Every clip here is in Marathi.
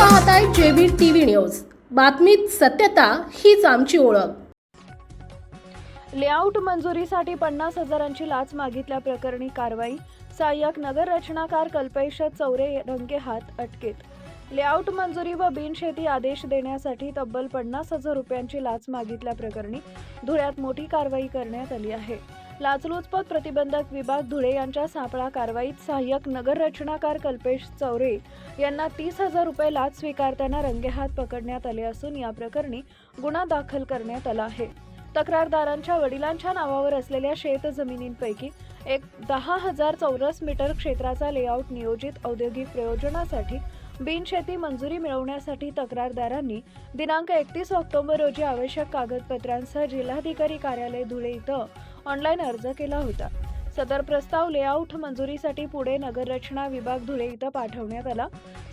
पाहताय जेबी टीव्ही न्यूज. बातमीत सत्यता हीच आमची ओळख. लेआउट मंजुरीसाठी पन्नास हजारांची लाच मागितल्याप्रकरणी कारवाई. सहाय्यक नगर रचनाकार कल्पेश चौरे रंगेहात अटकेत. लेआउट मंजुरी व बिनशेती आदेश देण्यासाठी तब्बल पन्नास हजार रुपयांची लाच मागितल्याप्रकरणी धुळ्यात मोठी कारवाई करण्यात आली आहे. लाचलुचपत प्रतिबंधक विभाग धुळे यांच्या सापळा कारवाईत सहाय्यक नगररचनाकार कल्पेश चौरे यांना तीस हजार रुपये लाच स्वीकारताना रंगेहात पकडण्यात आले असून या प्रकरणी गुन्हा दाखल करण्यात आला आहे. तक्रारदारांच्या वडिलांच्या नावावर असलेल्या शेत जमिनींपैकी एक दहा हजार चौरस मीटर क्षेत्राचा लेआउट नियोजित औद्योगिक प्रयोजनासाठी बिनशेती मंजुरी मिळवण्यासाठी तक्रारदारांनी दिनांक एकतीस ऑक्टोबर रोजी आवश्यक कागदपत्रांसह जिल्हाधिकारी कार्यालय धुळे इथं ऑनलाईन अर्ज केला होता. सदर प्रस्ताव लेआउट मंजुरीसाठी पुढे नगररचना विभाग धुळे इथं पाठवण्यात आला.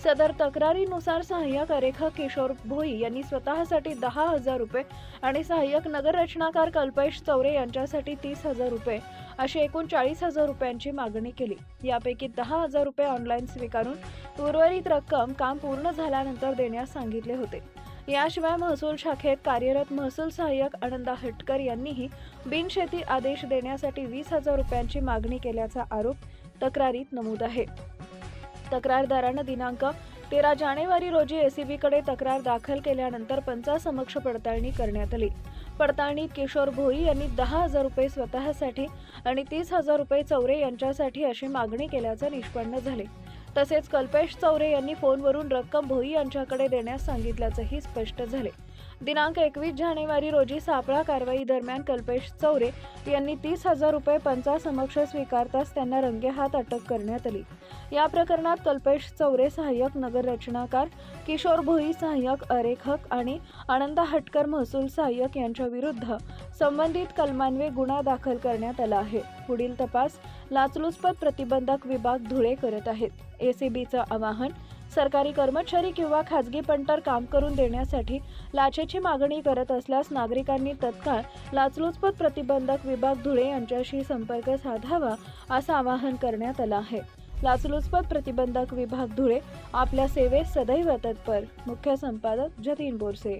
सदर तक्रारीनुसार सहाय्यक अरेखक किशोर भोई यांनी स्वतःसाठी दहा हजार रुपये आणि सहाय्यक नगररचनाकार कल्पेश चौरे यांच्यासाठी तीस हजार रुपये अशी एकूण चाळीस हजार रुपयांची मागणी केली. यापैकी दहा हजार रुपये ऑनलाईन स्वीकारून उर्वरित रक्कम काम पूर्ण झाल्यानंतर देण्यास सांगितले होते. याशिवाय महसूल शाखेत कार्यरत महसूल सहाय्यक आनंदा हटकर यांनीही बिनशेती आदेश देण्यासाठी वीस हजार रुपयांची मागणी केल्याचा आरोप तक्रारीत नमूद आहे. तक्रारदारानं दिनांक तेरा जानेवारी रोजी एसीबीकडे तक्रार दाखल केल्यानंतर पंचासमक्ष पडताळणी करण्यात आली. पडताळणीत किशोर भोई यांनी दहा हजार रुपये स्वतःसाठी आणि तीस हजार रुपये चौरे यांच्यासाठी अशी मागणी केल्याचं निष्पन्न झाले. तसेच कल्पेश चौरे यांनी फोनवरून रक्कम भोई यांच्याकडे देण्यास सांगितल्याचंही स्पष्ट झाले. दिनांक एकवीस जानेवारी रोजी सापळा कारवाई दरम्यान कल्पेश चौरे यांनी तीस हजार रुपये पंचा समक्ष स्वीकारताच त्यांना रंगेहात अटक करण्यात आली. या प्रकरणात कल्पेश चौरे सहाय्यक नगर रचनाकार किशोर भोई सहाय्यक अरेखक आणि आनंदा हटकर महसूल सहाय्यक यांच्याविरुद्ध संबंधित कलमांवे गुन्हा दाखल करण्यात आला आहे. पुढील तपास लाचलुचपत प्रतिबंधक विभाग धुळे करत आहेत. एसीबीचं आवाहन सरकारी कर्मचारी किंवा खाजगी पंटर काम करून देण्यासाठी लाचेची मागणी करत असल्यास नागरिकांनी तत्काळ लाचलुचपत प्रतिबंधक विभाग धुळे यांच्याशी संपर्क साधावा असं आवाहन करण्यात आलं आहे. लाचलुचपत प्रतिबंधक विभाग धुळे आपल्या सेवेत सदैव तत्पर. मुख्य संपादक जतीन बोरसे.